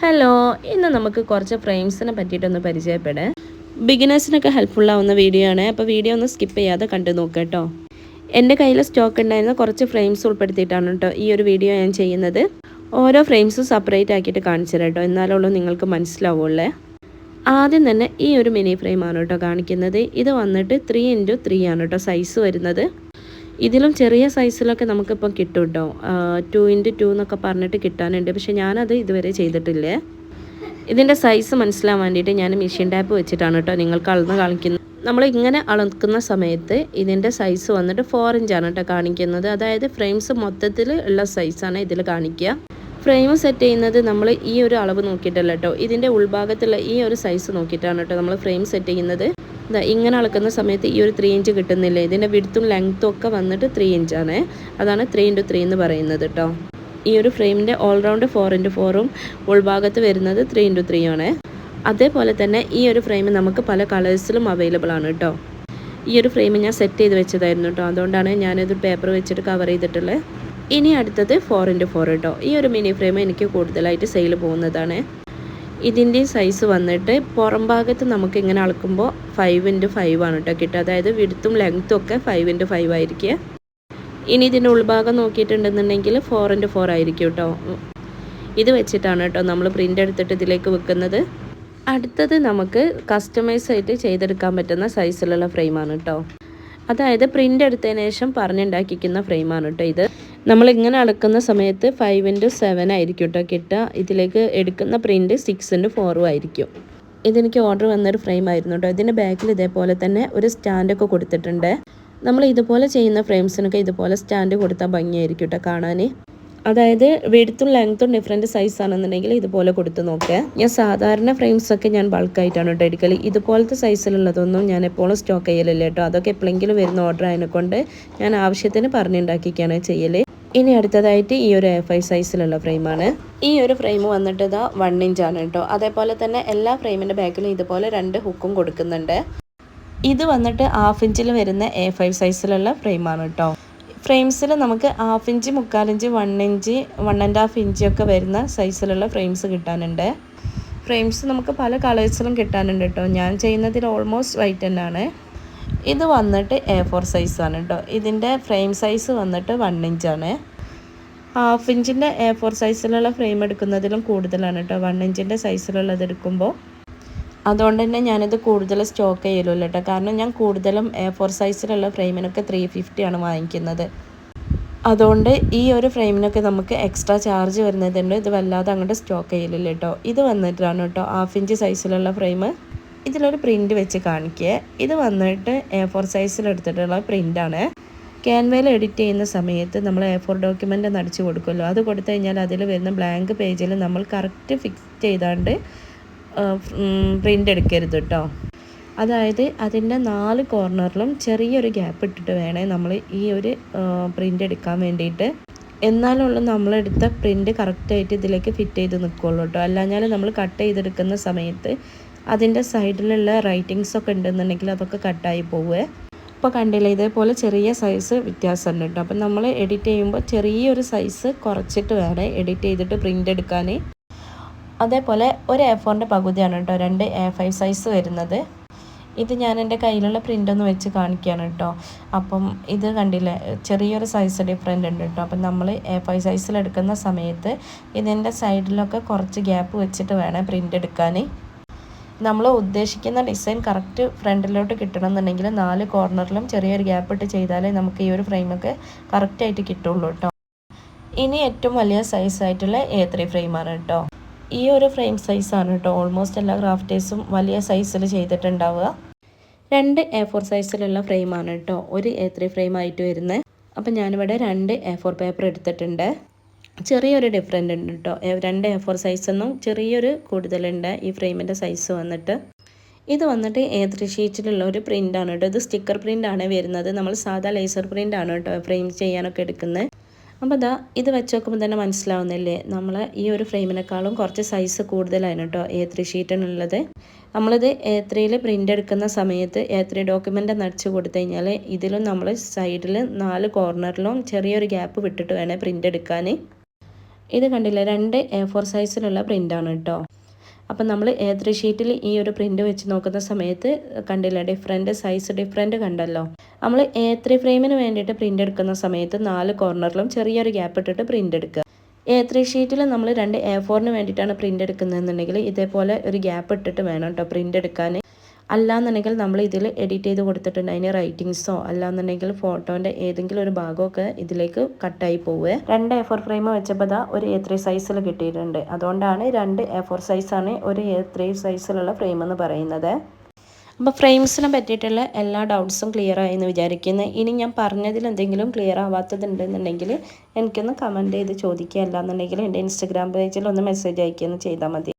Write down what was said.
Hello ഇന്ന് നമുക്ക് കുറച്ച് ഫ്രെയിംസിനെ പറ്റിയിട്ടൊന്ന് പരിചയപ്പെടാം. ബിഗിനേഴ്സിനൊക്കെ ഹെൽപ്ഫുൾ ആവുന്ന വീഡിയോ ആണ്. അപ്പോൾ വീഡിയോ ഒന്ന് സ്കിപ്പ് ചെയ്യാതെ കണ്ടു നോക്കുക കേട്ടോ എന്റെ കയ്യിൽ സ്റ്റോക്ക് ഉണ്ടായിരുന്ന കുറച്ച് ഫ്രെയിംസ് ഉൾപ്പെടുത്തിയിട്ടാണ് കേട്ടോ ഈ ഒരു വീഡിയോ ഞാൻ ചെയ്യുന്നത്. ഓരോ ഫ്രെയിംസും സെപ്പറേറ്റ് ആക്കിയിട്ട് കാണിച്ചു തരാം കേട്ടോ എന്നാലുള്ളൂ നിങ്ങൾക്ക് മനസ്സിലാവുള്ളേ. ആദ്യം തന്നെ ഈ ഒരു മിനി ഫ്രെയിമാണ് കേട്ടോ കാണിക്കുന്നത്. ഇത് വന്നിട്ട് ത്രീ ഇന്റു ത്രീ ആണ് കേട്ടോ സൈസ് വരുന്നത്. ഇതിലും ചെറിയ സൈസിലൊക്കെ നമുക്കിപ്പം കിട്ടും കേട്ടോ ടു ഇന്റു ടു എന്നൊക്കെ പറഞ്ഞിട്ട് കിട്ടാനുണ്ട്. പക്ഷെ ഞാനത് ഇതുവരെ ചെയ്തിട്ടില്ലേ? ഇതിന്റെ സൈസ് മനസ്സിലാൻ വേണ്ടിയിട്ട് ഞാൻ മെഷീൻ ടാപ്പ് വെച്ചിട്ടാണ് കേട്ടോ നിങ്ങൾക്ക് അളന്ന് കാണിക്കുന്നത്. നമ്മൾ ഇങ്ങനെ അളക്കുന്ന സമയത്ത് ഇതിന്റെ സൈസ് വന്നിട്ട് ഫോർ ഇഞ്ചാണ് കേട്ടോ കാണിക്കുന്നത്. അതായത് ഫ്രെയിംസ് മൊത്തത്തിൽ ഉള്ള സൈസാണ് ഇതിൽ കാണിക്കുക. ഫ്രെയിം സെറ്റ് ചെയ്യുന്നത് നമ്മൾ ഈ ഒരു അളവ് നോക്കിയിട്ടല്ല കേട്ടോ. ഇതിന്റെ ഉൾഭാഗത്തുള്ള ഈ ഒരു സൈസ് നോക്കിയിട്ടാണ് കേട്ടോ നമ്മൾ ഫ്രെയിം സെറ്റ് ചെയ്യുന്നത്. ഇങ്ങനെ അളക്കുന്ന സമയത്ത് ഈ ഒരു ത്രീ ഇഞ്ച് കിട്ടുന്നില്ല? ഇതിന്റെ വിടുത്തും ലെങ്ത്തും ഒക്കെ വന്നിട്ട് ത്രീ ഇഞ്ചാണ് അതാണ് ത്രീ ഇന്റു ത്രീ എന്ന് പറയുന്നത് കേട്ടോ ഈ ഒരു ഫ്രെയിമിന്റെ ഓൾറൗണ്ട് ഫോർ ഇന്റു ഫോറും ഉൾഭാഗത്ത് വരുന്നത് ത്രീ ഇന്റു ത്രീ ആണ്. അതേപോലെ തന്നെ ഈ ഒരു ഫ്രെയിം നമുക്ക് പല കളേഴ്സിലും അവൈലബിൾ ആണ് കേട്ടോ ഈ ഒരു ഫ്രെയിം ഞാൻ സെറ്റ് ചെയ്ത് വെച്ചതായിരുന്നു കേട്ടോ അതുകൊണ്ടാണ് ഞാനിത് പേപ്പർ വെച്ചിട്ട് കവർ ചെയ്തിട്ടുള്ളത് ഇനി അടുത്തത് ഫോർ ഇന്റു ഫോർ കേട്ടോ ഈ ഒരു മിനി ഫ്രെയിം എനിക്ക് കൂടുതലായിട്ട് സെയിൽ പോകുന്നതാണ്. ഇതിന്റെ സൈസ് വന്നിട്ട് പുറം ഭാഗത്ത് നമുക്ക് ഇങ്ങനെ അളക്കുമ്പോൾ ഫൈവ് ഇന്റു ഫൈവ് ആണ് കേട്ടോ കിട്ടുക. അതായത് വിടുത്തും ലെങ്ത്തും ഒക്കെ ഫൈവ് ഇന്റു ഫൈവ് ആയിരിക്കുക. ഇനി ഇതിന്റെ ഉൾഭാഗം നോക്കിയിട്ടുണ്ടെന്നുണ്ടെങ്കിൽ ഫോർ ഇന്റു ഫോർ ആയിരിക്കും കേട്ടോ ഇത് വെച്ചിട്ടാണ് കേട്ടോ നമ്മൾ പ്രിന്റ് എടുത്തിട്ട് ഇതിലേക്ക് വെക്കുന്നത്. അടുത്തത് നമുക്ക് കസ്റ്റമൈസ് ആയിട്ട് ചെയ്തെടുക്കാൻ പറ്റുന്ന സൈസിലുള്ള ഫ്രെയിമാണ് കേട്ടോ അതായത് പ്രിന്റ് എടുത്തതിന് ശേഷം പറഞ്ഞുണ്ടാക്കിക്കുന്ന ഫ്രെയിമാണ് കേട്ടോ ഇത്. നമ്മൾ ഇങ്ങനെ അളക്കുന്ന സമയത്ത് ഫൈവ് ഇന്റു സെവൻ ആയിരിക്കും കേട്ടോ കിട്ടുക. ഇതിലേക്ക് എടുക്കുന്ന പ്രിന്റ് സിക്സ് ഇന്റു ഫോറും ആയിരിക്കും. ഇതെനിക്ക് ഓർഡർ വന്നൊരു ഫ്രെയിം ആയിരുന്നു കേട്ടോ ഇതിന്റെ ബാക്കിൽ ഇതേപോലെ തന്നെ ഒരു സ്റ്റാൻഡൊക്കെ കൊടുത്തിട്ടുണ്ട്. നമ്മൾ ഇതുപോലെ ചെയ്യുന്ന ഫ്രെയിംസിനൊക്കെ ഇതുപോലെ സ്റ്റാൻഡ് കൊടുത്താൽ ഭംഗിയായിരിക്കും കേട്ടോ കാണാൻ അതായത് വെടുത്തും ലെങ്ത്തും ഡിഫറെന്റ് സൈസ് ആണെന്നുണ്ടെങ്കിൽ ഇതുപോലെ കൊടുത്ത് നോക്കുക ഞാൻ സാധാരണ ഫ്രെയിംസൊക്കെ ഞാൻ ബൾക്കായിട്ടാണ് കേട്ടോ എടുക്കൽ ഇതുപോലത്തെ സൈസിലുള്ളതൊന്നും ഞാൻ എപ്പോഴും സ്റ്റോക്ക് ചെയ്യലില്ല കേട്ടോ അതൊക്കെ എപ്പോഴെങ്കിലും വരുന്ന ഓർഡർ ആയതിനെ കൊണ്ട് ഞാൻ ആവശ്യത്തിന് പറഞ്ഞുണ്ടാക്കിയൊക്കെയാണ് ചെയ്യൽ ഇനി അടുത്തതായിട്ട് ഈ ഒരു എ ഫൈവ് സൈസിലുള്ള ഫ്രെയിമാണ്. ഈ ഒരു ഫ്രെയിം വന്നിട്ട് ഇതാ വൺ ഇഞ്ചാണ് കേട്ടോ. അതേപോലെ തന്നെ എല്ലാ ഫ്രെയിമിന്റെ ബാക്കിലും ഇതുപോലെ രണ്ട് ഹുക്കും കൊടുക്കുന്നുണ്ട്. ഇത് വന്നിട്ട് ഹാഫ് ഇഞ്ചിൽ വരുന്ന എ ഫൈവ് സൈസിലുള്ള ഫ്രെയിമാണ് കേട്ടോ. ഫ്രെയിംസിൽ നമുക്ക് half inch മുക്കാലിഞ്ച് one inch one and half inch ഒക്കെ വരുന്ന സൈസിലുള്ള ഫ്രെയിംസ് കിട്ടാനുണ്ട്. ഫ്രെയിംസ് നമുക്ക് പല കളേഴ്സിലും കിട്ടാനുണ്ട് കേട്ടോ. ഞാൻ ചെയ്യുന്നതിൽ ഓൾമോസ്റ്റ് വൈറ്റ് തന്നെയാണ്. ഇത് വന്നിട്ട് എ ഫോർ സൈസാണ് കേട്ടോ ഇതിന്റെ ഫ്രെയിം സൈസ് വന്നിട്ട് വൺ ഇഞ്ചാണ് ഹാഫ് ഇഞ്ചിന്റെ എ ഫോർ സൈസിലുള്ള ഫ്രെയിം എടുക്കുന്നതിലും കൂടുതലാണ് കേട്ടോ വൺ ഇഞ്ചിന്റെ സൈസിലുള്ളത് എടുക്കുമ്പോൾ അതുകൊണ്ട് തന്നെ ഞാനിത് കൂടുതൽ സ്റ്റോക്ക് ചെയ്യലുള്ളൂ കേട്ടോ കാരണം ഞാൻ കൂടുതലും എ ഫോർ സൈസിലുള്ള ഫ്രെയിമിനൊക്കെ ത്രീ ഫിഫ്റ്റിയാണ് വാങ്ങിക്കുന്നത്. അതുകൊണ്ട് ഈ ഒരു ഫ്രെയിമിനൊക്കെ നമുക്ക് എക്സ്ട്രാ ചാർജ് വരുന്നതുണ്ട്. ഇത് വല്ലാതെ അങ്ങോട്ട് സ്റ്റോക്ക് ചെയ്യലില്ല കേട്ടോ ഇത് വന്നിട്ടാണ് കേട്ടോ ഹാഫ് ഇഞ്ച് സൈസിലുള്ള ഫ്രെയിം ഇതിലൊരു പ്രിന്റ് വെച്ച് കാണിക്കുക ഇത് വന്നിട്ട് എ ഫോർ സൈസിൽ എടുത്തിട്ടുള്ള പ്രിന്റാണ് ക്യാൻവയിൽ എഡിറ്റ് ചെയ്യുന്ന സമയത്ത് നമ്മൾ എ ഫോർ ഡോക്യുമെന്റ് നടിച്ചു കൊടുക്കുമല്ലോ. അത് കൊടുത്തു കഴിഞ്ഞാൽ അതിൽ വരുന്ന ബ്ലാങ്ക് പേജിൽ നമ്മൾ കറക്റ്റ് ഫിക്സ് ചെയ്താണ്ട് പ്രിന്റ് എടുക്കരുത് കേട്ടോ അതായത് അതിന്റെ നാല് കോർണറിലും ചെറിയൊരു ഗ്യാപ്പ് ഇട്ടിട്ട് വേണേ നമ്മൾ ഈ ഒരു പ്രിന്റ് എടുക്കാൻ വേണ്ടിയിട്ട്. എന്നാലുള്ള നമ്മളെടുത്ത പ്രിന്റ് കറക്റ്റായിട്ട് ഇതിലേക്ക് ഫിറ്റ് ചെയ്ത് നിൽക്കുള്ളൂ കേട്ടോ അല്ലാഞ്ഞാൽ നമ്മൾ കട്ട് ചെയ്തെടുക്കുന്ന സമയത്ത് അതിന്റെ സൈഡിലുള്ള റൈറ്റിങ്സ് ഒക്കെ ഉണ്ടെന്നുണ്ടെങ്കിൽ അതൊക്കെ കട്ടായി പോവുക ഇപ്പോൾ കണ്ടില്ല ഇതേപോലെ ചെറിയ സൈസ് വ്യത്യാസമുണ്ട് കേട്ടോ അപ്പം നമ്മൾ എഡിറ്റ് ചെയ്യുമ്പോൾ ചെറിയൊരു സൈസ് കുറച്ചിട്ട് വേണം എഡിറ്റ് ചെയ്തിട്ട് പ്രിന്റ് എടുക്കാൻ അതേപോലെ ഒരു എ ഫോറിന്റെ പകുതിയാണ് കേട്ടോ രണ്ട് എ ഫൈവ് സൈസ് വരുന്നത്. ഇത് ഞാൻ എന്റെ കയ്യിലുള്ള പ്രിന്റ് ഒന്ന് വെച്ച് കാണിക്കുകയാണ് കേട്ടോ അപ്പം ഇത് കണ്ടില്ലേ ചെറിയൊരു സൈസ് ഡിഫറെന്റ് ഉണ്ട് കേട്ടോ അപ്പം നമ്മൾ എ ഫൈവ് സൈസിലെടുക്കുന്ന സമയത്ത് ഇതിന്റെ സൈഡിലൊക്കെ കുറച്ച് ഗ്യാപ്പ് വെച്ചിട്ട് വേണം പ്രിന്റ് എടുക്കാൻ നമ്മൾ ഉദ്ദേശിക്കുന്ന ഡിസൈൻ കറക്റ്റ് ഫ്രണ്ടിലോട്ട് കിട്ടണം എന്നുണ്ടെങ്കിൽ നാല് കോർണറിലും ചെറിയൊരു ഗ്യാപ്പ് ഇട്ട് ചെയ്താലേ നമുക്ക് ഈ ഒരു ഫ്രെയിമൊക്കെ കറക്റ്റായിട്ട് കിട്ടുള്ളൂ കേട്ടോ ഇനി ഏറ്റവും വലിയ സൈസായിട്ടുള്ള എ ത്രീ ഫ്രെയിമാണ് കേട്ടോ ഈ ഒരു ഫ്രെയിം സൈസാണ് കേട്ടോ ഓൾമോസ്റ്റ് എല്ലാ ക്രാഫ്റ്റേഴ്സും വലിയ സൈസിൽ ചെയ്തിട്ടുണ്ടാവുക. രണ്ട് എ ഫോർ സൈസിലുള്ള ഫ്രെയിമാണ് കേട്ടോ ഒരു എ ത്രീ ഫ്രെയിം ആയിട്ട് വരുന്നത്. അപ്പം ഞാനിവിടെ രണ്ട് എ ഫോർ പേപ്പർ എടുത്തിട്ടുണ്ട്. ചെറിയൊരു ഡിഫറെന്റ് ഉണ്ട് കേട്ടോ രണ്ട് എ ഫോർ സൈസൊന്നും ചെറിയൊരു കൂടുതലുണ്ട് ഈ ഫ്രെയിമിന്റെ സൈസ് വന്നിട്ട്. ഇത് വന്നിട്ട് എ ത്രീ ഷീറ്റിലുള്ള ഒരു പ്രിന്റാണ് കേട്ടോ ഇത് സ്റ്റിക്കർ പ്രിന്റാണ് വരുന്നത്. നമ്മൾ സാധാ ലേസർ പ്രിന്റാണ് കേട്ടോ ഫ്രെയിം ചെയ്യാനൊക്കെ എടുക്കുന്നത് അപ്പോൾ ഇതാ ഇത് വെച്ച് നോക്കുമ്പോൾ തന്നെ മനസ്സിലാവുന്നില്ലേ? നമ്മൾ ഈ ഒരു ഫ്രെയിമിനേക്കാളും കുറച്ച് സൈസ് കൂടുതലാണ് കേട്ടോ എ ത്രീ ഷീറ്റിനുള്ളത് നമ്മളിത് എ ത്രീയിൽ പ്രിന്റ് എടുക്കുന്ന സമയത്ത് എ ത്രീ ഡോക്യുമെന്റ് നടിച്ച് കൊടുത്തു കഴിഞ്ഞാൽ ഇതിലും നമ്മൾ സൈഡിൽ നാല് കോർണറിലും ചെറിയൊരു ഗ്യാപ്പ് വിട്ടിട്ട് വേണേൽ പ്രിന്റ് എടുക്കാൻ ഇത് കണ്ടില്ല? രണ്ട് എ ഫോർ സൈസിലുള്ള പ്രിന്റാണ് കേട്ടോ അപ്പം നമ്മൾ എ ത്രീ ഷീറ്റിൽ ഈ ഒരു പ്രിന്റ് വെച്ച് നോക്കുന്ന സമയത്ത് കണ്ടില്ല? ഡിഫറെന്റ് സൈസ് ഡിഫറെന്റ് കണ്ടല്ലോ. നമ്മൾ എ ത്രീ ഫ്രെയിമിന് വേണ്ടിയിട്ട് പ്രിന്റ് എടുക്കുന്ന സമയത്ത് നാല് കോർണറിലും ചെറിയൊരു ഗ്യാപ്പ് ഇട്ടിട്ട് പ്രിന്റ് എടുക്കുക. എ ത്രീ ഷീറ്റിൽ നമ്മൾ രണ്ട് എ ഫോറിന് വേണ്ടിയിട്ടാണ് പ്രിന്റ് എടുക്കുന്നതെന്നുണ്ടെങ്കിൽ ഇതേപോലെ ഒരു ഗ്യാപ്പ് ഇട്ടിട്ട് വേണം കേട്ടോ പ്രിന്റ് എടുക്കാൻ. അല്ലാന്നുണ്ടെങ്കിൽ നമ്മൾ ഇതിൽ എഡിറ്റ് ചെയ്ത് കൊടുത്തിട്ടുണ്ട്. അതിന് റൈറ്റിങ്സോ അല്ലാന്നുണ്ടെങ്കിൽ ഫോട്ടോന്റെ ഏതെങ്കിലും ഒരു ഭാഗമൊക്കെ ഇതിലേക്ക് കട്ടായി പോവുക. രണ്ട് എ ഫോർ ഫ്രെയിം വെച്ചപ്പോൾ ഒരു എ ത്രീ സൈസിൽ കിട്ടിയിട്ടുണ്ട്. അതുകൊണ്ടാണ് രണ്ട് എ ഫോർ സൈസാണ് ഒരു എ ത്രീ സൈസിലുള്ള ഫ്രെയിം എന്ന് പറയുന്നത്. അപ്പോൾ ഫ്രെയിംസിനെ പറ്റിയിട്ടുള്ള എല്ലാ ഡൗട്ട്സും ക്ലിയർ ആയെന്ന് വിചാരിക്കുന്നു. ഇനി ഞാൻ പറഞ്ഞതിൽ എന്തെങ്കിലും ക്ലിയർ ആവാത്തതുണ്ടെന്നുണ്ടെങ്കിൽ എനിക്കൊന്ന് കമന്റ് ചെയ്ത് ചോദിക്കുക. അല്ലാന്നുണ്ടെങ്കിൽ എന്റെ ഇൻസ്റ്റഗ്രാം പേജിൽ ഒന്ന് മെസ്സേജ് അയക്കുകയെന്ന് ചെയ്താൽ മതി.